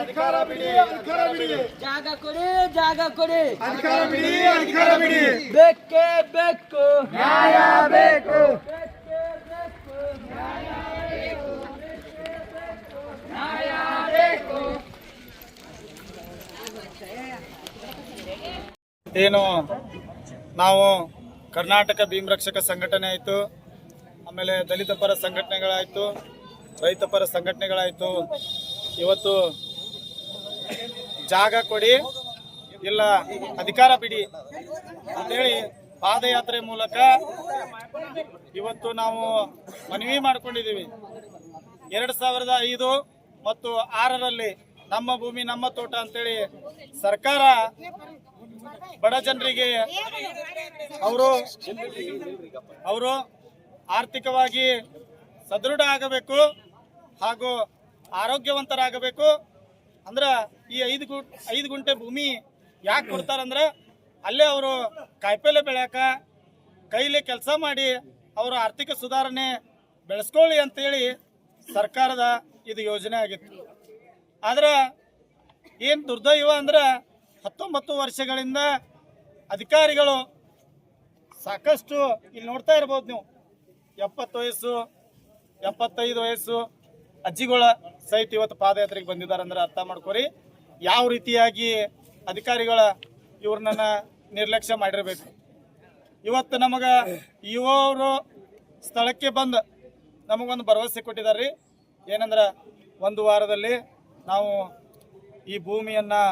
ಅಧಿಕಾರ ಬಿಡಿ ಅಧಿಕಾರ ಬಿಡಿ. ಜಾಗ ಕೊಡಿ ಜಾಗ ಕೊಡಿ. ಅಧಿಕಾರ ಬಿಡಿ ಅಧಿಕಾರ ಬಿಡಿ. ಬೇಕೇ ಬೇಕು. ನ್ಯಾಯ ಬೇಕು. ಏನು ನಾವು ಕರ್ನಾಟಕ ಭೀಮರಕ್ಷಕ ಸಂಘಟನೆ ಆಯಿತು ಆಮೇಲೆ ದಲಿತ ಪರ ಸಂಘಟನೆಗಳಾಯಿತು ರೈತ ಪರ ಸಂಘಟನೆಗಳಾಯಿತು. ಇವತ್ತು ಜಾಗ ಕೊಡಿ. ಇಲ್ಲ, ಅಧಿಕಾರ ಬಿಡಿ ಅಂತೇಳಿ ಪಾದಯಾತ್ರೆ ಮೂಲಕ ಇವತ್ತು ನಾವು ಮನವಿ ಮಾಡಿಕೊಂಡಿದ್ದೀವಿ. ಎರಡು ಸಾವಿರದ ಐದು ಮತ್ತು ಆರರಲ್ಲಿ ನಮ್ಮ ಭೂಮಿ, ನಮ್ಮ ತೋಟ ಅಂತೇಳಿ ಸರ್ಕಾರ ಬಡ ಜನರಿಗೆ ಅವರು ಅವರು ಆರ್ಥಿಕವಾಗಿ ಸದೃಢ ಆಗಬೇಕು ಹಾಗೂ ಆರೋಗ್ಯವಂತರಾಗಬೇಕು. ಅಂದ್ರೆ ಈ ಐದು ಗು, ಐದು ಗುಂಟೆ ಭೂಮಿ ಯಾಕೆ ಕೊಡ್ತಾರಂದ್ರ ಅಲ್ಲೇ ಅವರು ಕಾಯಿಪಲ್ಲೆ ಬೆಳ್ಯಾಕ ಕೈಲಿ ಕೆಲಸ ಮಾಡಿ ಅವರ ಆರ್ಥಿಕ ಸುಧಾರಣೆ ಬೆಳೆಸ್ಕೊಳ್ಳಿ ಅಂತೇಳಿ ಸರ್ಕಾರದ ಇದು ಯೋಜನೆ ಆಗಿತ್ತು. ಆದ್ರೆ ಏನು ದುರ್ದೈವ ಅಂದ್ರೆ ಹತ್ತೊಂಬತ್ತು ವರ್ಷಗಳಿಂದ ಅಧಿಕಾರಿಗಳು ಸಾಕಷ್ಟು ಇಲ್ಲಿ ನೋಡ್ತಾ ಇರ್ಬೋದು ನೀವು. ಎಪ್ಪತ್ತು ವಯಸ್ಸು, ಎಪ್ಪತ್ತೈದು ವಯಸ್ಸು, ಅಜ್ಜಿಗಳ ಸಹಿತ ಇವತ್ತು ಪಾದಯಾತ್ರೆಗೆ ಬಂದಿದ್ದಾರೆ ಅಂದ್ರೆ ಅರ್ಥ ಮಾಡ್ಕೊರಿ. ಯಾವ ರೀತಿಯಾಗಿ ಅಧಿಕಾರಿಗಳ ಇವ್ರನ್ನ ನಿರ್ಲಕ್ಷ್ಯ ಮಾಡಿರಬೇಕು. ಇವತ್ತು ನಮಗ ಇವರು ಸ್ಥಳಕ್ಕೆ ಬಂದು ನಮಗೊಂದು ಭರವಸೆ ಕೊಟ್ಟಿದ್ದಾರೆ ರೀ. ಏನಂದ್ರೆ ಒಂದು ವಾರದಲ್ಲಿ ನಾವು ಈ ಭೂಮಿಯನ್ನು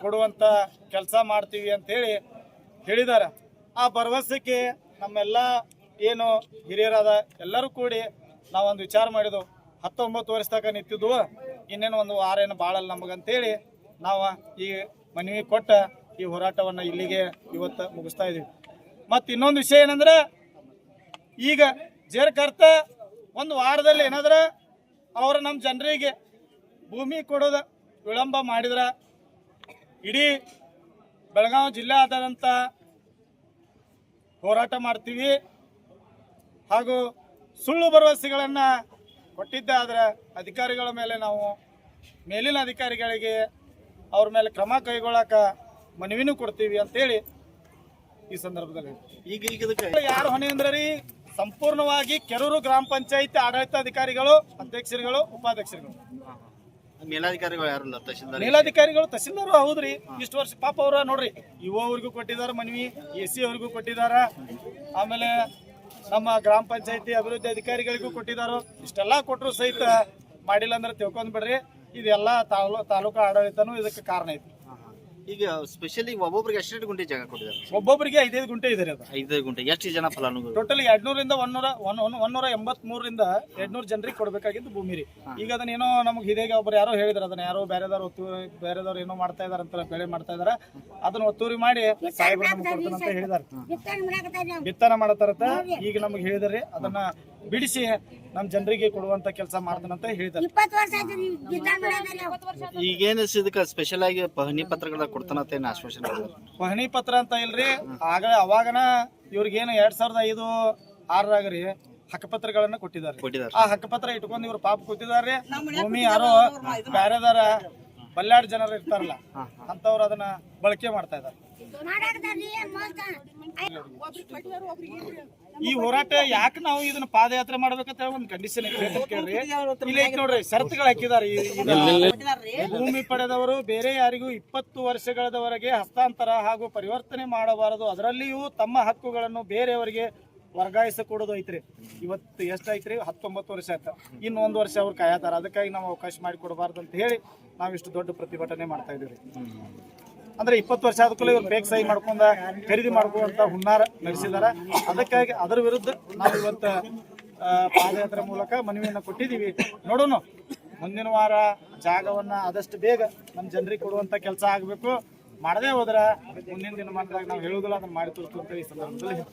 ಕೊಡುವಂತ ಕೆಲಸ ಮಾಡ್ತೀವಿ ಅಂತೇಳಿ ಹೇಳಿದ್ದಾರೆ. ಆ ಭರವಸೆಗೆ ನಮ್ಮೆಲ್ಲ ಏನು ಹಿರಿಯರಾದ ಎಲ್ಲರೂ ಕೂಡಿ ನಾವೊಂದು ವಿಚಾರ ಮಾಡಿದ್ವು. ಹತ್ತೊಂಬತ್ತು ವರ್ಷ ತನಕ ನಿಂತಿದ್ವು. ಇನ್ನೇನು ಒಂದು ವಾರ ಏನು ಬಾಳಲ್ಲ ನಮಗಂತೇಳಿ ನಾವು ಈ ಮನವಿ ಕೊಟ್ಟ ಈ ಹೋರಾಟವನ್ನು ಇಲ್ಲಿಗೆ ಇವತ್ತು ಮುಗಿಸ್ತಾ ಇದ್ದೀವಿ ಮತ್ತು ಇನ್ನೊಂದು ವಿಷಯ ಏನಂದ್ರೆ, ಈಗ ಜೇರ್ಕರ್ತ ಒಂದು ವಾರದಲ್ಲಿ ಏನಾದ್ರೆ ಅವರು ನಮ್ಮ ಜನರಿಗೆ ಭೂಮಿ ಕೊಡೋದು ವಿಳಂಬ ಮಾಡಿದ್ರೆ, ಇಡೀ ಬೆಳಗಾವಿ ಜಿಲ್ಲೆ ಆದಂಥ ಹೋರಾಟ ಮಾಡ್ತೀವಿ. ಹಾಗೂ ಸುಳ್ಳು ಭರವಸೆಗಳನ್ನು ಕೊಟ್ಟಿದ್ದೆ ಆದರೆ ಅಧಿಕಾರಿಗಳ ಮೇಲೆ ನಾವು ಮೇಲಿನ ಅಧಿಕಾರಿಗಳಿಗೆ ಅವ್ರ ಮೇಲೆ ಕ್ರಮ ಕೈಗೊಳ್ಳಕ ಮನವಿನೂ ಕೊಡ್ತೀವಿ ಅಂತೇಳಿ ಈ ಸಂದರ್ಭದಲ್ಲಿ ಈಗ ಈಗ ಇದಕ್ಕೆ ಯಾರು ಹೊಣೆ ಅಂದ್ರೆ ರೀ ಸಂಪೂರ್ಣವಾಗಿ ಕೆರೂರು ಗ್ರಾಮ ಪಂಚಾಯತ್ ಆಡಳಿತಾಧಿಕಾರಿಗಳು ಅಧ್ಯಕ್ಷರುಗಳು ಉಪಾಧ್ಯಕ್ಷರುಗಳು. ಮೇಲಾಧಿಕಾರಿಗಳು ಯಾರು ತಹಶೀಲ್ದಾರ್ ಮೇಲಾಧಿಕಾರಿಗಳು ತಹಸೀಲ್ದಾರು ಹೌದ್ರಿ. ಇಷ್ಟು ವರ್ಷ ಪಾಪ ಅವ್ರ ನೋಡ್ರಿ ಯುವ ಅವ್ರಿಗೂ ಕೊಟ್ಟಿದ್ದಾರೆ ಮನವಿ ಎ ಸಿ ಅವ್ರಿಗೂ ಕೊಟ್ಟಿದಾರ ಆಮೇಲೆ ನಮ್ಮ ಗ್ರಾಮ ಪಂಚಾಯತಿ ಅಭಿವೃದ್ಧಿ ಅಧಿಕಾರಿಗಳಿಗೂ ಕೊಟ್ಟಿದ್ದಾರೋ, ಇಷ್ಟೆಲ್ಲ ಕೊಟ್ಟರು ಸಹಿತ ಮಾಡಿಲ್ಲ ಅಂದ್ರೆ ತಿಳ್ಕೊಂಡ್ ಬಿಡ್ರಿ. ಇದೆಲ್ಲ ತಾಲೂ ತಾಲೂಕು ಆಡಳಿತನೂ ಇದಕ್ಕೆ ಕಾರಣ ಐತಿ. ಈಗ ಸ್ಪೆಷಲಿ ಒಬ್ಬೊಬ್ರಿಗೆ ಎಷ್ಟೆಷ್ಟು ಗುಂಟೆ ಜಾಗ ಕೊಟ್ಟಿದ್ದಾರೆ? ಒಬ್ಬೊಬ್ಬರಿಗೆ ಐದೈದು ಗುಂಟೆ ಇದೆ ಅದು. ಐದೈದು ಗುಂಟೆ. ಎಷ್ಟು ಜನ ಫಲಾನುಭವಿ ಟೋಟಲ್ ಎರಡ್ನೂರಿಂದ ಒಂದೂರ ಒನ್ ಒಂದೂರ ಎಂಬತ್ ಮೂರರಿಂದ ಎರಡ್ನೂರು ಜನರಿಗೆ ಕೊಡಬೇಕಾಗಿದ್ದು ಭೂಮಿ ರೀ. ಈಗ ಅದನ್ನ ಏನೋ ನಮ್ಗೆ ಹಿರಿಯ ಒಬ್ರು ಯಾರೋ ಹೇಳಿದ್ರು ಅದನ್ನ ಯಾರೋ ಬೇರೆದವ್ರು ಒತ್ತುವರಿ ಬೇರೆದವ್ರು ಏನೋ ಮಾಡ್ತಾ ಇದಾರೆ ಅಂತ ಬೆಳೆ ಮಾಡ್ತಾ ಇದಾರೆ. ಅದನ್ನ ಒತ್ತುವರಿ ಮಾಡಿ ಸಾಹೇಬ್ರು ನಮ್ಗೆ ಕೊಡ್ತಾನೆ ಅಂತ ಹೇಳಿದಾರೆ. ಬಿತ್ತನ ಮಾಡತಾರತ್ತ ಈಗ ನಮ್ಗೆ ಹೇಳಿದಾರೆ ಅದನ್ನ ಬಿಡಿಸಿ ನಮ್ ಜನರಿಗೆ ಕೊಡುವಂತ ಕೆಲಸ ಮಾಡ್ತಾನಂತ ಹೇಳಿದ್ದಾರೆ. ಸಿದ್ಧ ಸ್ಪೆಷಲ್ ಆಗಿ ಪಹಣಿ ಪತ್ರಗಳ ಕೊಡ್ತಾನಂತ ಏನು ಆಶ್ವಾಸನೆ ಪಹಣಿ ಪತ್ರ ಅಂತ ಇಲ್ರಿ ಆಗ ಅವಾಗನ ಇವ್ರಿಗೇನು ಎರಡ್ ಸಾವಿರದ ಐದು ಆರರಾಗ ರೀ ಹಕ್ಕಪತ್ರಗಳನ್ನ ಕೊಟ್ಟಿದ್ದಾರೆ. ಕೊಟ್ಟಿದ್ದಾರೆ. ಆ ಹಕ್ಕಪತ್ರ ಇಟ್ಕೊಂಡು ಇವ್ರು ಪಾಪ ಕೂತಿದಾರೆ ಭೂಮಿ ಯಾರೋ ಬ್ಯಾರೆದಾರ ಬಲ್ಲಾಡ್ ಜನರು ಇರ್ತಾರಲ್ಲ ಅಂತವ್ರು ಅದನ್ನ ಬಳಕೆ ಮಾಡ್ತಾ ಮಸ್ತ್ ಈ ಹೋರಾಟ ಯಾಕೆ ನಾವು ಇದನ್ನ ಪಾದಯಾತ್ರೆ ಮಾಡ್ಬೇಕಂತ ಒಂದು ಕಂಡೀಷನ್ ಇಲ್ಲಿ ನೋಡ್ರಿ, ಷರತ್ತುಗಳು ಹಾಕಿದಾರೆ ಭೂಮಿ ಪಡೆದವರು ಬೇರೆ ಯಾರಿಗೂ ಇಪ್ಪತ್ತು ವರ್ಷಗಳವರೆಗೆ ಹಸ್ತಾಂತರ ಹಾಗೂ ಪರಿವರ್ತನೆ ಮಾಡಬಾರದು. ಅದರಲ್ಲಿಯೂ ತಮ್ಮ ಹಕ್ಕುಗಳನ್ನು ಬೇರೆಯವರಿಗೆ ವರ್ಗಾಯಿಸ ಕೊಡೋದು ಐತ್ರಿ. ಇವತ್ತು ಎಷ್ಟು ಐತ್ರಿ ಹತ್ತೊಂಬತ್ತು ವರ್ಷ ಆಯ್ತು. ಇನ್ನು ಒಂದು ವರ್ಷ ಅವ್ರು ಕಾಯತಾರ. ಅದಕ್ಕಾಗಿ ನಾವು ಅವಕಾಶ ಮಾಡಿ ಕೊಡಬಾರ್ದು ಅಂತ ಹೇಳಿ ನಾವಿಷ್ಟು ದೊಡ್ಡ ಪ್ರತಿಭಟನೆ ಮಾಡ್ತಾ ಇದೀವಿ ಅಂದ್ರೆ ಇಪ್ಪತ್ತು ವರ್ಷ ಆದ ಕೂಡಲೇ ಇವ್ರು ಬೇಗ ಸಹಿ ಮಾಡ್ಕೊಂಡ ಖರೀದಿ ಮಾಡ್ಕೊಂಡಂತ ಹುನ್ನಾರ ನಡೆಸಿದಾರ ಅದಕ್ಕಾಗಿ ಅದರ ವಿರುದ್ಧ ನಾವು ಇವತ್ತು ಪಾದಯಾತ್ರೆ ಮೂಲಕ ಮನವಿಯನ್ನ ಕೊಟ್ಟಿದ್ದೀವಿ. ನೋಡೋಣ. ಮುಂದಿನ ವಾರ ಜಾಗವನ್ನ ಆದಷ್ಟು ಬೇಗ ನಮ್ಮ ಜನರಿಗೆ ಕೊಡುವಂತ ಕೆಲಸ ಆಗಬೇಕು. ಮಾಡದೇ ಹೋದ್ರ ಮುಂದಿನ ದಿನಮಾನದಾಗ ನಾವು ಹೇಳುದಿಲ್ಲ ಅದನ್ನ ಮಾಡಿ ತೋರಿಸ್ತು ಈ ಸಂದರ್ಭದಲ್ಲಿ